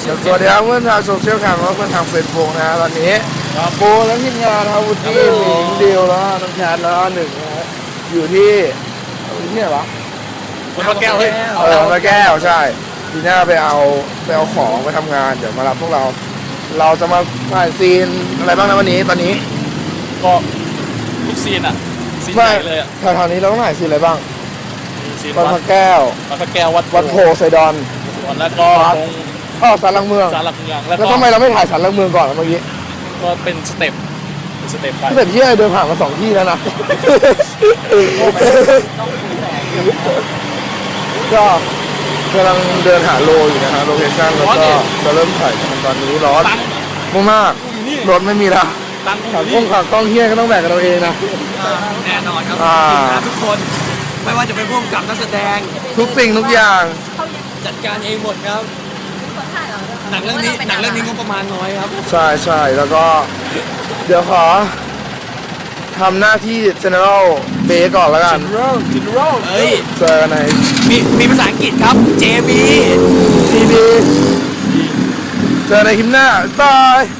เชียลสวัสดีครับเพื่อนทางโซเชียลแคมและเพื่อนทางเฟซบุ๊กนะฮะตอนนี้โบและทีมงานนะครับวุฒิหมิงเดียวแล้วน้องแคทแล้วหนึ่งนะฮะอยู่ที่อยู่ที่ไหนวะคุณพระแก้วเฮ้ยเออพระแก้วใช่ทีหน้าไปเอาไปเอาของไปทำงานเดี๋ยวมารับพวกเรา เราจะมาถ่ายซีนอะไรบ้างนะวันนี้ตอนนี้ก็ทุกซีนอะซีนใหญ่เลยอะแถวๆนี้เราต้องถ่ายซีนอะไรบ้างมีซีนวัดวัพดระแก้ววัดพระแก้ววัดวัดโพไซดอน แล้วก็วัดตรง อ้อสารหลักเมือง สารหลักเมืองแล้วแล้วก็ทำไมเราไม่ถ่ายสารหลักเมืองก่อนล่ะเมื่อกี้ก็เป็นสเต็ปเป็นสเต็ปไปตั้งแต่ที่เดินผ่านมาสองที่แล้วนะ ก็กำลังเดินหาโลอยู่นะฮะโลเคชั่นแล้วก็จะเริ่มถ่ายกันตอนนี้ร้อนตังค์มากอยู่นี่ๆรถไม่มีละตังค์อขากยู่ล้องนี่ขากล้องเฮียก็ต้องแบกกันเราเองนะ แน่นอนครับอ่า ทีมงานทุกคน ไม่ว่าจะเป็นผู้กำกับนักแสดง ทุกสิ่งทุกอย่างจัดการเองหมดครับ หนังเรื่องนี้หนังเรื่องนี้งบประมาณน้อยครับ ใช่ใช่แล้วก็ เดี๋ยวขอทำหน้าที่ general b a ก่อนแล้วกันจินโร่เฮ้ยเจอกันในมีมีภาษาอังกฤษครับ JB ทีวีเจอในคลิปหน้าบายโอ้